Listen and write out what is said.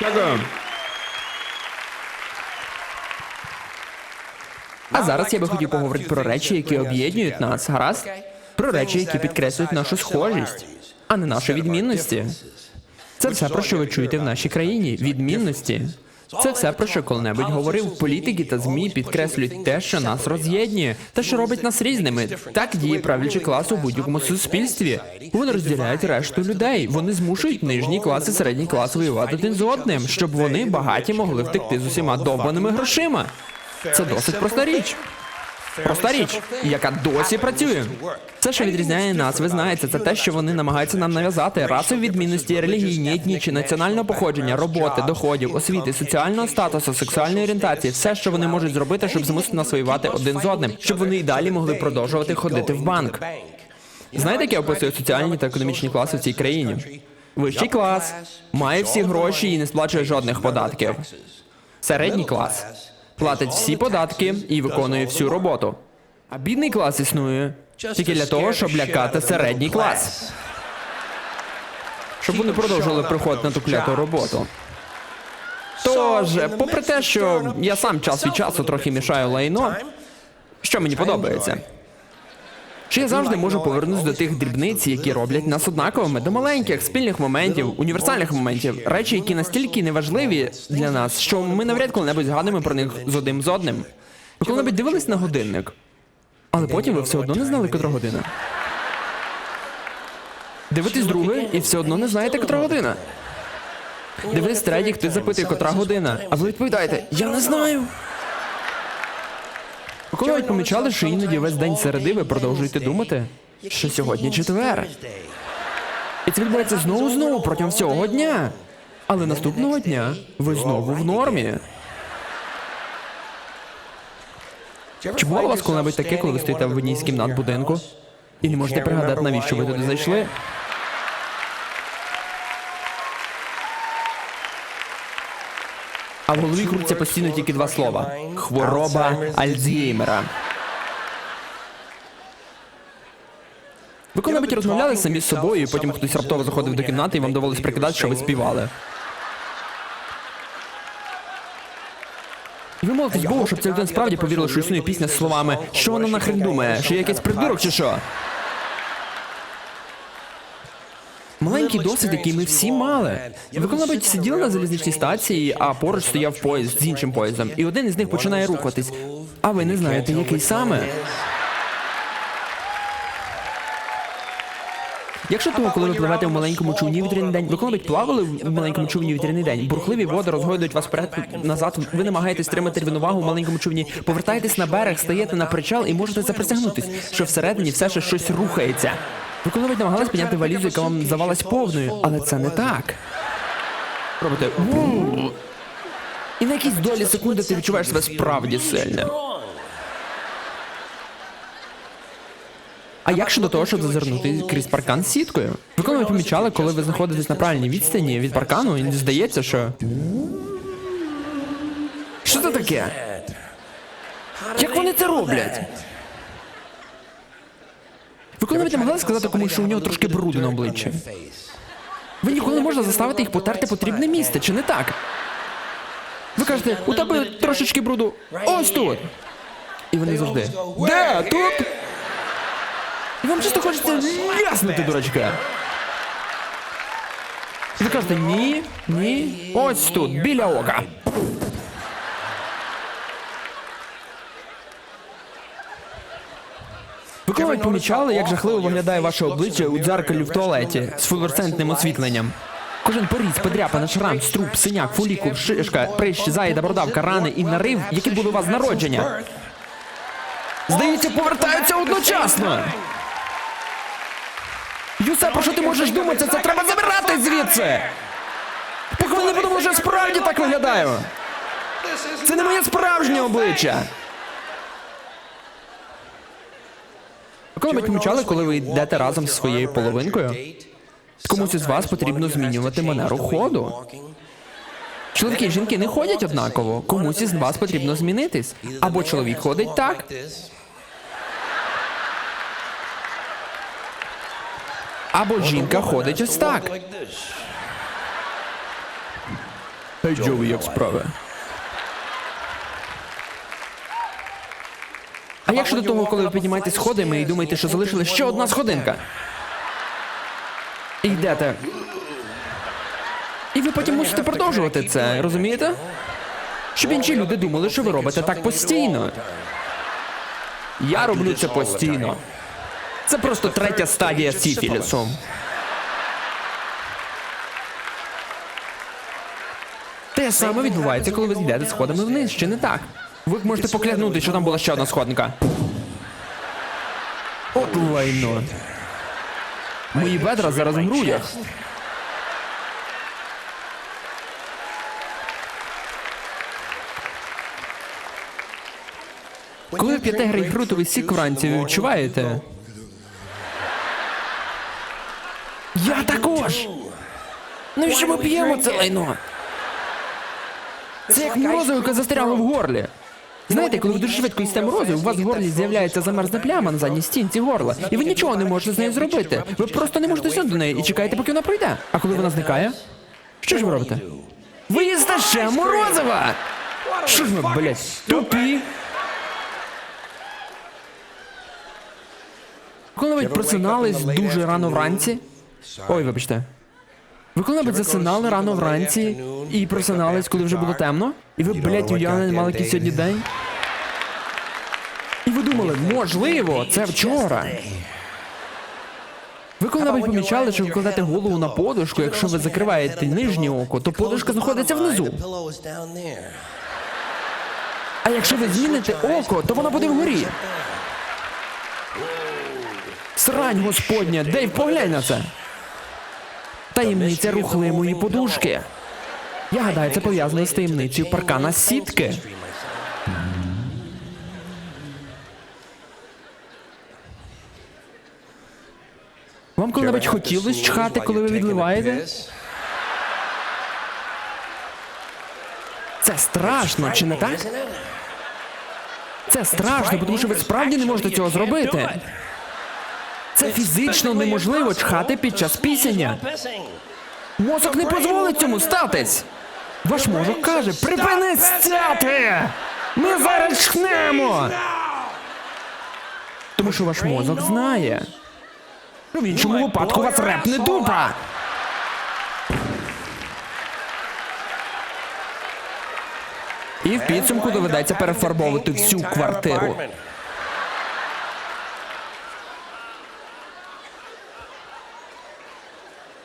Дякую. А зараз я би хотів поговорити про речі, які об'єднують нас, гаразд? Про речі, які підкреслюють нашу схожість, а не наші відмінності. Це все, про що ви чуєте в нашій країні. Відмінності. Це все, про що коли-небудь говорив. Політики та ЗМІ підкреслюють те, що нас роз'єднує, те, що робить нас різними. Так діє правлячий клас у будь-якому суспільстві. Вони розділяють решту людей. Вони змушують нижній клас і середній клас воювати один з одним, щоб вони багаті могли втекти з усіма довбаними грошима. Це досить проста річ. Проста річ, яка досі працює. Це, що відрізняє нас, ви знаєте, це те, що вони намагаються нам нав'язати расові відмінності, релігійні, етнічні, національного походження, роботи, доходів, освіти, соціального статусу, сексуальної орієнтації, все, що вони можуть зробити, щоб змусити нас воювати один з одним, щоб вони і далі могли продовжувати ходити в банк. Знаєте, як я описую соціальні та економічні класи в цій країні? Вищий клас має всі гроші і не сплачує жодних податків. Середній клас платить всі податки і виконує всю роботу. А бідний клас існує тільки для того, щоб лякати середній клас. Щоб вони продовжували приходити на ту кляту роботу. Тож, попри те, що я сам час від часу трохи мішаю лайно, що мені подобається. Чи я завжди можу повернутися до тих дрібниць, які роблять нас однаковими, до маленьких спільних моментів, універсальних моментів, речі, які настільки неважливі для нас, що ми навряд коли-небудь згадуємо про них з одним з одним. Ви коли-небудь дивились на годинник, але потім ви все одно не знали, котра година. Дивитесь друге і все одно не знаєте, котра година. Дивитесь третій, хтось запитує, котра година, а ви відповідаєте, я не знаю. Ви коли помічали, що іноді весь день середи ви продовжуєте думати, що сьогодні четвер. І це відбувається знову знову протягом всього дня. Але наступного дня ви знову в нормі. Чи бувало у вас коли-небудь таке, коли ви стоїте в одній з кімнат будинку і не можете пригадати, навіщо ви туди зайшли? А в голові крутяться постійно тільки два слова: хвороба Альцгеймера. Ви коли-небудь розмовляли самі з собою, і потім хтось раптово заходив до кімнати і вам довелось прикидати, що ви співали. І ви молитесь Богу, щоб ця людина справді повірила, що існує пісня з словами, що вона нахрен думає, що я якийсь придурок чи що. Маленький досвід, який ми всі мали. Ви коли-небудь сиділи на залізничній стації, а поруч стояв поїзд з іншим поїздом, і один із них починає рухатись. А ви не знаєте, який саме. Якщо того, коли ви пливете в маленькому човні вітряний день, ви коли-небудь плавали в маленькому човні вітряний день, бурхливі води розгойдують вас вперед назад. Ви намагаєтесь тримати рівновагу в маленькому човні, повертаєтесь на берег, стаєте на причал і можете заприсягнутись, що всередині все ще щось рухається. Ви коли-небудь намагались підняти валізу, яка вам здавалась повною, але це не так. Робите «Ву». і на якійсь долі секунди ти відчуваєш себе справді сильним. А як щодо того, щоб зазирнути крізь паркан з сіткою? Ви коли помічали, коли ви знаходитесь на правильній відстані від паркану, і здається, що. Що це таке? Як вони це роблять? Ви коли-небудь намагалися сказати комусь, що у нього трошки бруду на обличчі? Ви ніколи не можете заставити їх потерти потрібне місце, чи не так? Ви кажете, у тебе трошечки бруду. Ось тут. І вони завжди. Де? Тут? І вам чисто хочеться ляснути, дурачка. Ви кажете, ні, ні. Ось тут, біля ока. Ви помічали, як жахливо виглядає ваше обличчя у дзеркалі в туалеті з флуоресцентним освітленням? Кожен поріз, подряпана, шрам, струп, синяк, фолікул, шишка, прищ, заїда, бородавка, рани і нарив, які були у вас народження. Здається, повертаються одночасно. І усе, про що ти можеш думати, це треба забирати звідси! Вони не подумали, що справді так виглядаю! Це не моє справжнє обличчя! Коли-небудь помічали, коли ви йдете разом зі своєю половинкою? Комусь із вас потрібно змінювати манеру ходу. Чоловіки і жінки не ходять однаково. Комусь із вас потрібно змінитись. Або чоловік ходить так, або жінка ходить ось так. Хай Джові, як справи. А як щодо того, коли ви піднімаєтесь сходами і думаєте, що залишилась ще одна сходинка? Йдете. І ви потім мусите продовжувати це, розумієте? Щоб інші люди думали, що ви робите так постійно. Я роблю це постійно. Це просто третя стадія сіфілісу. Те саме відбувається, коли ви йдете сходами вниз, чи не так? Ви можете поклянути, що там була ще одна сходинка. От лайно. Мої бедра зараз в грудях. Коли ви п'єте грейпфрутовий сік вранці, ви відчуваєте? Я також! Ну що ми п'ємо це лайно? Це як морозиво, яке застряло в горлі. Знаєте, коли ви дуже швидко їсте морозиво, у вас в горлі з'являється замерзна пляма на задній стінці горла, і ви нічого не можете з нею зробити. Ви просто не можете сюди до неї і чекаєте, поки вона пройде. А коли вона зникає, що ж ви робите? Ви їсте ще морозива! Що ж ви, блядь, тупі? Коли-небудь просинались дуже рано вранці. Ой, вибачте. Ви коли-небудь засинали рано вранці і просинались, коли вже було темно? І ви, блядь, уявлення мали який сьогодні день? І ви думали, можливо, це вчора. Ви коли-небудь помічали, що ви кладете голову на подушку, якщо ви закриваєте нижнє око, то подушка знаходиться внизу. А якщо ви зміните око, то воно буде вгорі. Срань господня, Дейв, поглянь на це. Таємниця рухливої подушки. Я гадаю, це пов'язано з таємницею паркана сітки. Вам коли-небудь хотілось чхати, коли ви відливаєте? Це страшно, чи не так? Це страшно, тому що ви справді не можете цього зробити. Це фізично неможливо чхати під час пісення. Мозок не дозволить цьому статись. Ваш мозок каже: припини стяти! Ми зараз чхнемо! Тому що ваш мозок знає. В іншому випадку вас репне дупа. І в підсумку доведеться перефарбовувати всю квартиру.